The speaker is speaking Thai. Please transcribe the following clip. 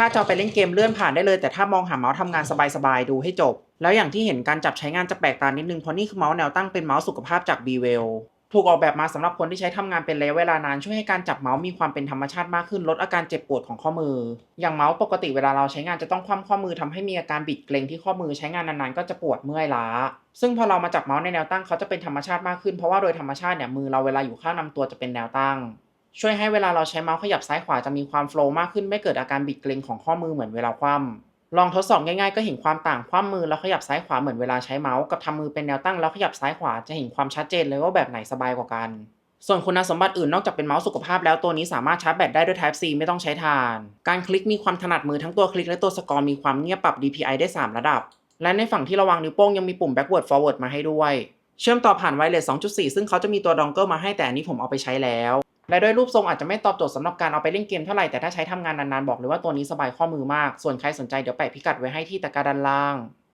ถ้าจะเอาไปเล่นเกมเลื่อนผ่านได้เลย แต่ถ้ามองหาเมาส์ทำงานสบายๆดูให้จบ แล้วอย่างที่เห็นการจับใช้งานจะแปลกตานิดนึงเพราะนี่คือเมาส์แนวตั้งเป็นเมาส์สุขภาพจาก b w e l l ถูกออกแบบมาสำหรับคนที่ใช้ทำงานเป็นระยะเวลานาน ช่วยให้การจับเมาส์มีความเป็นธรรมชาติมากขึ้นลดอาการเจ็บปวดของข้อมือ อย่างเมาส์ปกติเวลาเราใช้งานจะต้องคว่ำข้อมือทำให้มีอาการบิดเกร็งที่ข้อมือใช้งานนานๆก็จะปวดเมื่อยล้า ซึ่งพอเรามาจับเมาส์ในแนวตั้งเขาจะเป็นธรรมชาติมากขึ้นเพราะว่าโดยธรรมชาติเนี่ยมือเราเวลาอยู่ข้างลำตัวจะเป็นแนวตั้ง ช่วยให้เวลาเราใช้เมาส์ขยับซ้ายขวาจะมีความโฟล์มากขึ้นไม่เกิดอาการบิดเกร็งของข้อมือเหมือนเวลาคว่ำลองทดสอบง่ายๆ ก็เห็นความต่างคว่ำมือแล้วขยับซ้ายขวาเหมือนเวลาใช้เมาส์กับทำมือเป็นแนวตั้งแล้วขยับซ้ายขวาจะเห็นความชัดเจนเลยว่าแบบไหนสบายกว่ากัน ส่วนคุณสมบัติอื่นนอกจากเป็นเมาส์สุขภาพแล้วตัวนี้สามารถชาร์จแบตได้ด้วย Type C ไม่ต้องใช้ถ่าน การคลิกมีความถนัดมือทั้งตัวคลิกและตัวสกอร์มีความเงียบปรับ DPI ได้ 3 ระดับ และในฝั่งที่ระวางนิ้วโป้งยังมีปุ่ม backward forward มาให้ด้วย เชื่อมต่อผ่านไวเลส2.4 ซึ่งเขาจะมีตัวดองเกิลมาให้แต่อันนี้ผมเอาไปใช้แล้ว และด้วยรูปทรงอาจจะไม่ตอบโจทย์สำหรับการเอาไปเล่นเกมเท่าไหร่แต่ถ้าใช้ทำงานนานๆบอกเลยว่าตัวนี้สบายข้อมือมาก ส่วนใครสนใจเดี๋ยวแปะพิกัดไว้ให้ที่ตะกร้าด้านล่าง